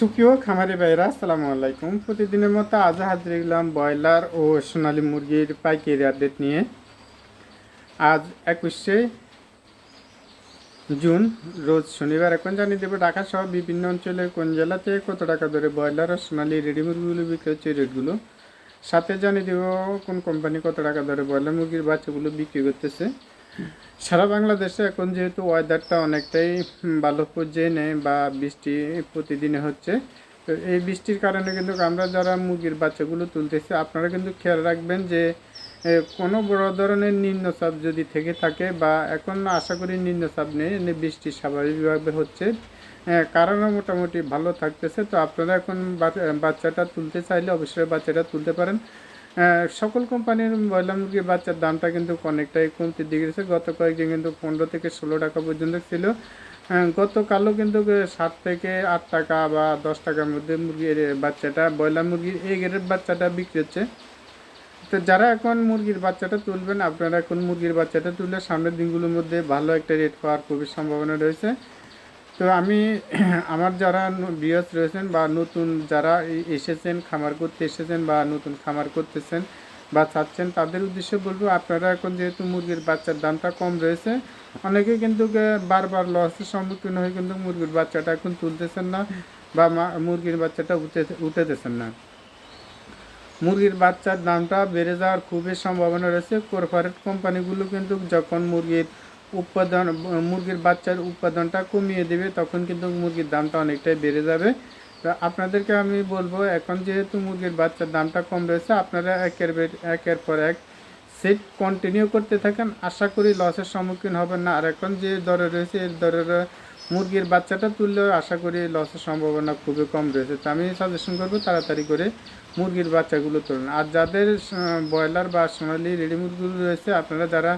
সুপ্রিয় খামারি ভাইরা আসসালামু আলাইকুম। প্রতিদিনের মতো আজ হাজির গেলাম ব্রয়লার ও সোনালী মুরগির পাইকারি আপডেট নিয়ে। আজ একুশে জুন, রোজ শনিবার। এখন জানিয়ে দেবো ঢাকা সহ বিভিন্ন অঞ্চলে কোন জেলাতে কত টাকা ধরে ব্রয়লার ও সোনালী রেডি মুরগিগুলো বিক্রি হচ্ছে রেটগুলো। সাথে জানিয়ে দেবো, কোন কোম্পানি কত টাকা ধরে ব্রয়লার মুরগির বাচ্চাগুলো বিক্রি করতেছে। সারা বাংলাদেশে এখন যেহেতু ওয়েদারটা অনেকটাই ভালো পর্যায়ে নেয় বা বৃষ্টি প্রতিদিনে হচ্ছে, তো এই বৃষ্টির কারণে কিন্তু আমরা যারা মুরগির বাচ্চাগুলো তুলতেছি, আপনারা কিন্তু খেয়াল রাখবেন যে কোনো বড় ধরনের নিম্নচাপ যদি থেকে থাকে বা এখন আশা করি নিম্নচাপ নেই বৃষ্টি স্বাভাবিকভাবে হচ্ছে কারণও মোটামুটি ভালো থাকতেছে। তো আপনারা এখন বাচ্চাটা তুলতে চাইলে অবশ্যই বাচ্চাটা তুলতে পারেন। সকল কোম্পানির ব্রয়লার মুরগির বাচ্চার দামটা কিন্তু অনেকটাই কমতে দিকে গেছে গত কয়েকদিন কিন্তু পনেরো থেকে ষোলো টাকা পর্যন্ত ছিল। গতকালও কিন্তু সাত থেকে আট টাকা বা দশ টাকার মধ্যে মুরগির বাচ্চাটা ব্রয়লার মুরগির এই গ্রেডের বাচ্চাটা বিক্রি হচ্ছে। তো যারা এখন মুরগির বাচ্চাটা তুলবেন, আপনারা এখন মুরগির বাচ্চাটা তুললে সামনের দিনগুলোর মধ্যে ভালো একটা রেট পাওয়ার খুবই সম্ভাবনা রয়েছে। তো আমি, আমার যারা বিয়স রয়েছেন বা নতুন যারা এসেছেন, খামার করতে এসেছেন বা নতুন খামার করতেছেন বা চাচ্ছেন, তাদের উদ্দেশ্যে বলব, আপনারা এখন যেহেতু মুরগির বাচ্চার দামটা কম রয়েছে, অনেকে কিন্তু বারবার লসের সম্মুখীন হয়ে কিন্তু মুরগির বাচ্চাটা এখন তুলতেছেন না বা মুরগির বাচ্চাটা উঠে, উঠেতেছেন না। মুরগির বাচ্চার দামটা বেড়ে যাওয়ার খুবই সম্ভাবনা রয়েছে। কর্পোরেট কোম্পানিগুলো কিন্তু যখন মুরগির উৎপাদন মুরগির বাচ্চার উৎপাদনটা কমিয়ে দেবে, তখন কিন্তু মুরগির দামটা অনেকটাই বেড়ে যাবে। তো আপনাদেরকে আমি বলব, এখন যেহেতু মুরগির বাচ্চার দামটা কম রয়েছে, আপনারা একের একের পর এক সেট কন্টিনিউ করতে থাকেন। আশা করি লসের সম্মুখীন হবেন না। আর এখন যে দরে রয়েছে এর দরের মুরগির বাচ্চাটা তুললেও আশা করি লসের সম্ভাবনা খুবই কম রয়েছে। তো আমি সাজেশন করব তাড়াতাড়ি করে মুরগির বাচ্চাগুলো তুলুন। আর যাদের ব্রয়লার বা সোনালি রেডি মুরগিগুলো রয়েছে, আপনারা যারা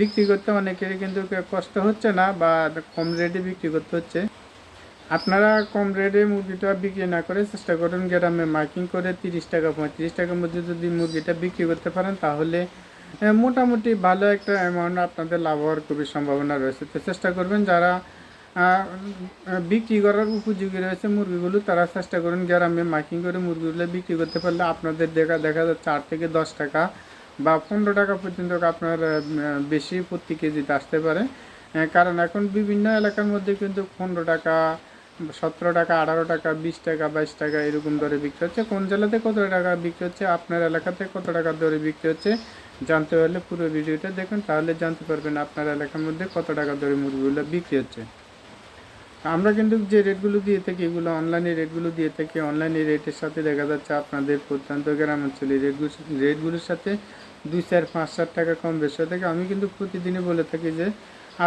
বিক্রি করতে অনেকেরই কিন্তু কষ্ট হচ্ছে না বা কম রেটে বিক্রি করতে হচ্ছে। আপনারা কম রেটে মুরগিটা বিক্রি না করে চেষ্টা করুন গ্রামে মার্কিং করে তিরিশ টাকা, পঁয়ত্রিশ টাকার মধ্যে যদি মুরগিটা বিক্রি করতে পারেন তাহলে মোটামুটি ভালো একটা অ্যামাউন্ট আপনাদের লাভ হওয়ার খুবই সম্ভাবনা রয়েছে। তো চেষ্টা করবেন যারা বিক্রি করার উপযোগী রয়েছে মুরগিগুলো, তারা চেষ্টা করুন গ্রামে মার্কিং করে মুরগিগুলো বিক্রি করতে পারলে আপনাদের দেখা দেখা যাচ্ছে আট থেকে দশ টাকা বা পনেরো টাকা পর্যন্ত আপনার বেশি প্রতি কেজিতে আসতে পারে। কারণ এখন বিভিন্ন এলাকার মধ্যে কিন্তু পনেরো টাকা, সতেরো টাকা, আঠারো টাকা, বিশ টাকা, বাইশ টাকা এরকম দরে বিক্রি হচ্ছে। কোন জেলাতে কত টাকা বিক্রি হচ্ছে, আপনার এলাকাতে কত টাকা দরে বিক্রি হচ্ছে, জানতে পারলে পুরো ভিডিওটা দেখুন। তাহলে জানতে পারবেন আপনার এলাকার মধ্যে কত টাকা দরে মুরগিগুলো বিক্রি হচ্ছে। আমরা কিন্তু যে রেটগুলো দিয়ে থাকি, এগুলো অনলাইনে রেটগুলো দিয়ে থাকি। অনলাইনে রেটের সাথে দেখা যাচ্ছে আপনাদের প্রত্যন্ত গ্রাম অঞ্চলের রেটগুলো, রেটগুলোর সাথে দুই চার পাঁচ সাত টাকা কম বেশি থাকে। আমি কিন্তু প্রতিদিনই বলে থাকি যে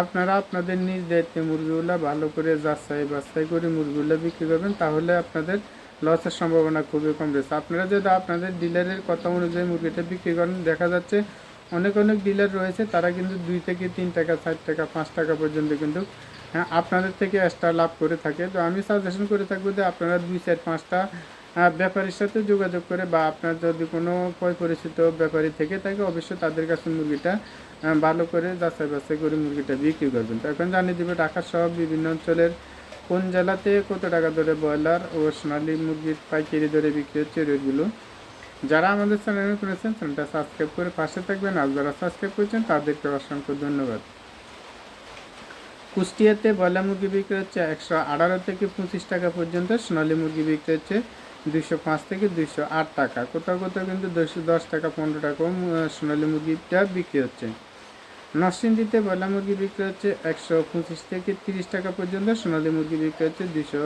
আপনারা আপনাদের নিজ দায়িত্বে মুরগিগুলো ভালো করে যাচাই বাছাই করে মুরগিগুলো বিক্রি করবেন তাহলে আপনাদের লসের সম্ভাবনা খুবই কম রয়েছে আপনারা যদি আপনাদের ডিলারের কথা অনুযায়ী মুরগিটা বিক্রি করেন দেখা যাচ্ছে অনেক অনেক ডিলার রয়েছে তারা কিন্তু দুই থেকে তিন টাকা চার টাকা পাঁচ টাকা পর্যন্ত কিন্তু হ্যাঁ, আপনাদের থেকে এক্সট্রা লাভ করে থাকে। তো আমি সাজেশন করে থাকব যে আপনারা দুই চার পাঁচটা ব্যাপারীর সাথে যোগাযোগ করে বা আপনার যদি কোনো পরিচিত ব্যাপারী থেকে থাকে, অবশ্যই তাদের কাছে মুরগিটা ভালো করে যাচাই বাছাই করে মুরগিটা বিক্রি করবেন। তো এখন জানিয়ে দেবে ঢাকা সহ বিভিন্ন অঞ্চলের কোন জেলাতে কত টাকা দরে ব্রয়লার ও সোনালী মুরগির পাইকারি দরে বিক্রি হচ্ছে রেটগুলো? যারা আমাদের চ্যানেলে করেছেন চ্যানেলটা সাবস্ক্রাইব করে পাশে থাকবেন। আর যারা সাবস্ক্রাইব করেছেন, তাদেরকে অসংখ্য ধন্যবাদ। কুষ্টিয়াতে ব্রয়লার মুরগি বিক্রি হচ্ছে একশো আঠারো থেকে পঁচিশ টাকা পর্যন্ত, সোনালী মুরগি বিক্রি হচ্ছে দুইশো পাঁচ থেকে দুইশো আট টাকা। কোথাও কোথাও কিন্তু দুইশো দশ টাকা, পনেরো টাকাও সোনালী মুরগিটা বিক্রি হচ্ছে। নরসিংদীতে ব্রয়লার মুরগি বিক্রি হচ্ছে একশো পঁচিশ থেকে তিরিশ টাকা পর্যন্ত, সোনালী মুরগি বিক্রি হচ্ছে দুইশো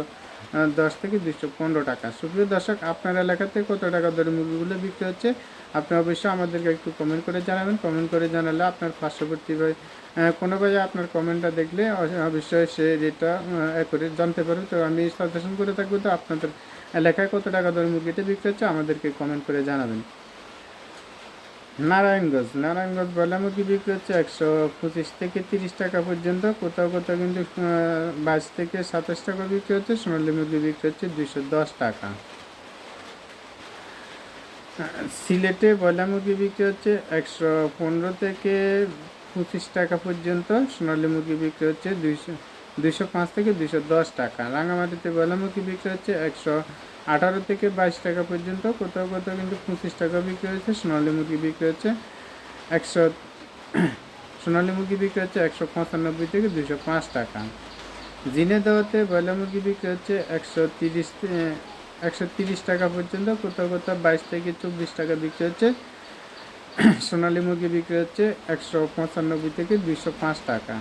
দশ থেকে দুইশো পনেরো টাকা। সুপ্রিয় দর্শক, আপনার এলাকাতে কত টাকা দরে মুরগিগুলো বিক্রি হচ্ছে? আপনি অবশ্যই আমাদেরকে একটু কমেন্ট করে জানাবেন। কমেন্ট করে জানালে আপনার পার্শ্ববর্তী ভাই কোনো ভাই আপনার কমেন্টটা দেখলে অবশ্যই সে রেটটা করে জানতে পারবে। তো আমি সাজেশন করে থাকব তো আপনাদের এলাকায় কত টাকা দরে মুরগিটা বিক্রি হচ্ছে আমাদেরকে কমেন্ট করে জানাবেন। নারায়ণগঞ্জ নারায়ণগঞ্জ ব্রয়লার মুরগি বিক্রি হচ্ছে একশো পঁচিশ থেকে তিরিশ টাকা পর্যন্ত, কোথাও কোথাও কিন্তু বাইশ থেকে সাতাশ টাকা বিক্রি হচ্ছে, সোনালী মুরগি বিক্রি হচ্ছে দুইশো দশ টাকা। সিলেটে ব্রয়লার মুরগি বিক্রি হচ্ছে একশো পনেরো থেকে পঁচিশ টাকা পর্যন্ত, সোনালী মুরগি বিক্রি হচ্ছে দুইশো দুইশো পাঁচ থেকে দুইশো দশ টাকা। রাঙামাটিতে মুরগি বিক্রি হচ্ছে একশো আঠারো থেকে বাইশ টাকা পর্যন্ত। কোথাও কোথাও কিন্তু পঁচিশ টাকা বিক্রি হচ্ছে। সোনালী মুরগি বিক্রি হচ্ছে একশো সোনালী মুরগি বিক্রি হচ্ছে একশো পঁচানব্বই থেকে দুশো পাঁচ টাকা। জিনে দেওয়াতে ব্রয়লার মুরগি বিক্রি হচ্ছে একশো তিরিশ একশো তিরিশ টাকা পর্যন্ত। কোথাও কোথাও বাইশ থেকে চব্বিশ টাকা বিক্রি হচ্ছে। সোনালী মুরগি বিক্রি হচ্ছে একশো পঁচানব্বই থেকে দুইশো পাঁচ টাকা।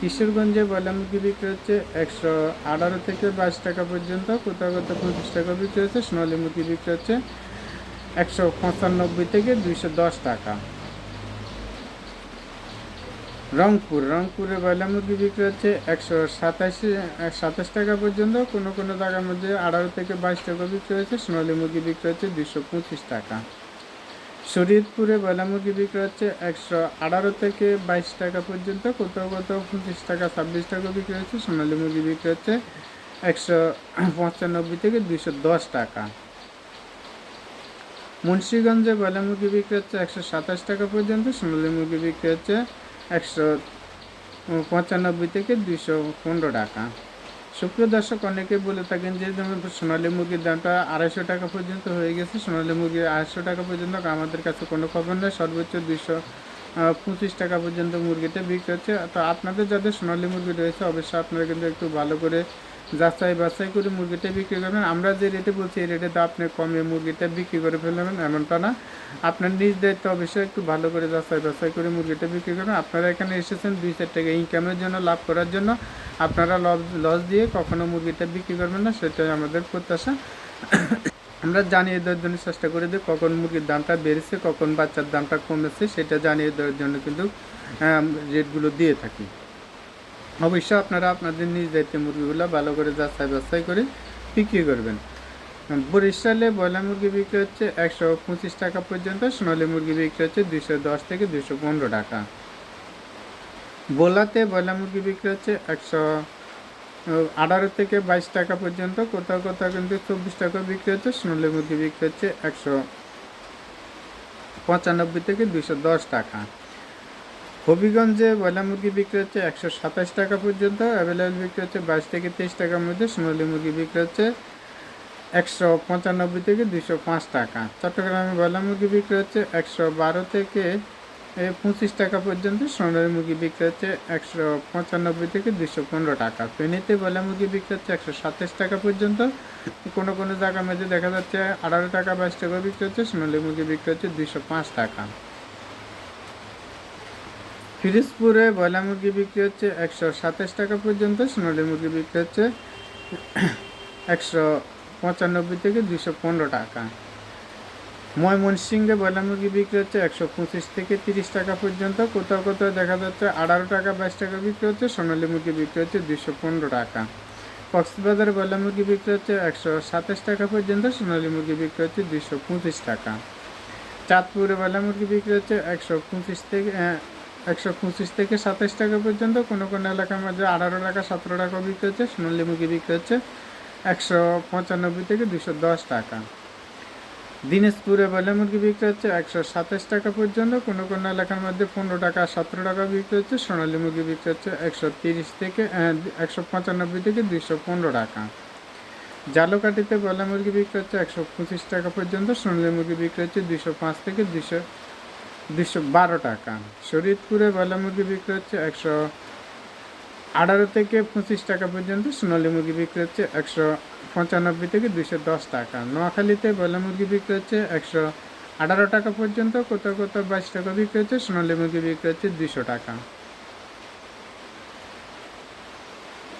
কিশোরগঞ্জে মুরগি বিক্রি হচ্ছে একশো আঠারো থেকে বাইশ টাকা পর্যন্ত কোথাও পঁচিশ টাকা বিক্রি হচ্ছে, সোনালী মুরগি বিক্রি হচ্ছে একশো পঁচানব্বই থেকে দুইশো দশ টাকা। রংপুর, রংপুরে ব্রয়লার মুরগি বিক্রি হচ্ছে একশো সাতাশি সাতাশ টাকা পর্যন্ত, কোনো কোনো জায়গার মধ্যে আঠারো থেকে বাইশ টাকা বিক্রি হচ্ছে সোনালী মুরগি বিক্রি হচ্ছে দুশো পঁচিশ টাকা। শরীয়তপুরে ব্রয়লার মুরগি বিক্রি হচ্ছে একশো আঠারো থেকে বাইশ টাকা পর্যন্ত। কোথাও কোথাও পঁচিশ টাকা, ছাব্বিশ টাকা বিক্রি হচ্ছে। সোনালী মুরগি বিক্রি হচ্ছে একশো পঁচানব্বই থেকে দুশো দশ টাকা। মুন্সীগঞ্জে ব্রয়লার মুরগি বিক্রি হচ্ছে একশো সাতাশ টাকা পর্যন্ত। সোনালী মুরগি বিক্রি হচ্ছে একশো পঁচানব্বই থেকে দুইশো পনেরো টাকা। সুপ্রিয় দর্শক, অনেকে বলে থাকেন যে সোনালী মুরগির দামটা আড়াইশো টাকা পর্যন্ত হয়ে গেছে। সোনালী মুরগি আড়াইশো টাকা পর্যন্ত, আমাদের কাছে কোনো খবর নেই। সর্বোচ্চ দুশো পঁচিশ টাকা পর্যন্ত মুরগিটা বিক্রি হচ্ছে। তো আপনাদের যাদের সোনালী মুরগি রয়েছে, অবশ্যই আপনারা কিন্তু একটু ভালো করে যাচাই বাছাই করে মুরগিটা বিক্রি করবেন। আমরা যে রেটে বলছি, এই রেটে তো আপনি কমে মুরগিটা বিক্রি করে ফেলবেন, এমনটা না। আপনার নিজ দায়িত্ব অবশ্যই একটু ভালো করে যাচাই বাছাই করে মুরগিটা বিক্রি করবেন। আপনারা এখানে এসেছেন দুই চার টাকা ইনকামের জন্য, লাভ করার জন্য। আপনারা লস দিয়ে কখনো মুরগিটা বিক্রি করবেন না, সেটাই আমাদের প্রত্যাশা। আমরা জানিয়ে দেওয়ার জন্য চেষ্টা করে দিই কখন মুরগির দামটা বেড়েছে, কখন বাচ্চার দামটা কমেছে, সেটা জানিয়ে দেওয়ার জন্য কিন্তু রেটগুলো দিয়ে থাকি। অবশ্যই আপনারা আপনাদের নিজ দায়িত্বে মুরগিগুলো ভালো করে যাচাই বাছাই করে বিক্রি করবেন। বরিশালে ব্রয়লার মুরগি বিক্রি হচ্ছে একশো পঁচিশ টাকা পর্যন্ত, সোনালি মুরগি বিক্রি হচ্ছে দুশো দশ থেকে দুশো পনেরো টাকা। বোলাতে ব্রয়লার মুরগি বিক্রি হচ্ছে একশো আঠারো থেকে বাইশ টাকা পর্যন্ত, কোথাও কোথাও কিন্তু চব্বিশ টাকা বিক্রি হচ্ছে, সোনালি মুরগি বিক্রি হচ্ছে একশো পঁচানব্বই থেকে দুশো দশ টাকা। হবিগঞ্জে ব্রয়লার মুরগি বিক্রি হচ্ছে একশো সাতাশ টাকা পর্যন্ত, অ্যাভেলেবেল বিক্রি হচ্ছে বাইশ থেকে তেইশ টাকার মধ্যে। সোনালি মুরগি বিক্রি হচ্ছে একশো পঁচানব্বই থেকে দুশো পাঁচ টাকা। চট্টগ্রামে ব্রয়লার মুরগি বিক্রি হচ্ছে একশো বারো থেকে পঁচিশ টাকা পর্যন্ত। সোনালি মুরগি বিক্রি হচ্ছে একশো পঁচানব্বই থেকে দুশো পনেরো টাকা। ফেনীতে ব্রয়লার মুরগি বিক্রি হচ্ছে একশো সাতাশ টাকা পর্যন্ত। কোনো কোনো জায়গার মধ্যে দেখা যাচ্ছে আঠারো টাকা, বাইশ টাকা বিক্রি হচ্ছে। সোনালি মুরগি বিক্রি হচ্ছে দুশো পাঁচ টাকা। ফিরিজপুরে ব্রয়লার মুরগি বিক্রি হচ্ছে একশো সাতাশ টাকা পর্যন্ত, সোনালি মুরগি বিক্রি হচ্ছে একশো পঁচানব্বই থেকে দুশো পনেরো টাকা। ময়মনসিংহে ব্রয়লার মুরগি বিক্রি হচ্ছে একশো পঁচিশ থেকে তিরিশ টাকা পর্যন্ত, কোথাও কোথাও দেখা যাচ্ছে আঠারো টাকা, বাইশ টাকা বিক্রি হচ্ছে, সোনালি মুরগি বিক্রি হচ্ছে দুশো পনেরো টাকা। কক্সবাজারে ব্রয়লার মুরগি বিক্রি হচ্ছে একশো সাতাশ টাকা পর্যন্ত, সোনালি মুরগি বিক্রি হচ্ছে দুশো পঁচিশ টাকা। চাঁদপুরে ব্রয়লার মুরগি বিক্রি হচ্ছে একশো পঁচিশ থেকে একশো পঁচিশ থেকে সাতাশ টাকা পর্যন্ত। কোনো কোনো এলাকার মধ্যে আঠারো টাকা, সতেরো টাকা বিক্রি হচ্ছে সোনালি মুরগি বিক্রি হচ্ছে একশো পঁচানব্বই থেকে দুশো দশ টাকা। দিনাজপুরে ব্রয়লার মুরগি বিক্রি হচ্ছে একশো সাতাশ টাকা পর্যন্ত। কোনো কোনো এলাকার মধ্যে পনেরো টাকা, সতেরো টাকা বিক্রি হচ্ছে, সোনালি মুরগি বিক্রি হচ্ছে একশো তিরিশ থেকে একশো পঁচানব্বই থেকে দুশো পনেরো টাকা। জালকাঠিতে ব্রয়লার মুরগি বিক্রি হচ্ছে একশো পঁচিশ টাকা পর্যন্ত, সোনালি মুরগি বিক্রি হচ্ছে দুশো পাঁচ থেকে দুশো দুশো বারো টাকা। শরীয়তপুরে বয়লা মুরগি বিক্রি হচ্ছে একশো আঠারো থেকে পঁচিশ টাকা পর্যন্ত, সোনালি মুরগি বিক্রি হচ্ছে একশো পঁচানব্বই থেকে দুশো দশ টাকা। নোয়াখালীতে বয়লা মুরগি বিক্রি হচ্ছে একশো আঠারো টাকা পর্যন্ত, কোথাও কোথাও বাইশ টাকা বিক্রি হচ্ছে, সোনালি মুরগি বিক্রি হচ্ছে দুশো টাকা।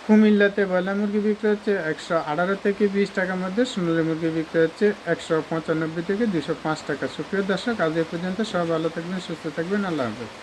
কুমিল্লাতে ব্রয়লার মুরগি বিক্রি হচ্ছে একশো আঠারো থেকে বিশ টাকার মধ্যে সোনালী মুরগি বিক্রি হচ্ছে একশো পঁচানব্বই থেকে দুশো পাঁচ টাকা। সুপ্রিয় দর্শক, আজ এ পর্যন্ত সব ভালো থাকবেন, সুস্থ থাকবেন। আল্লাহ হাফেজ।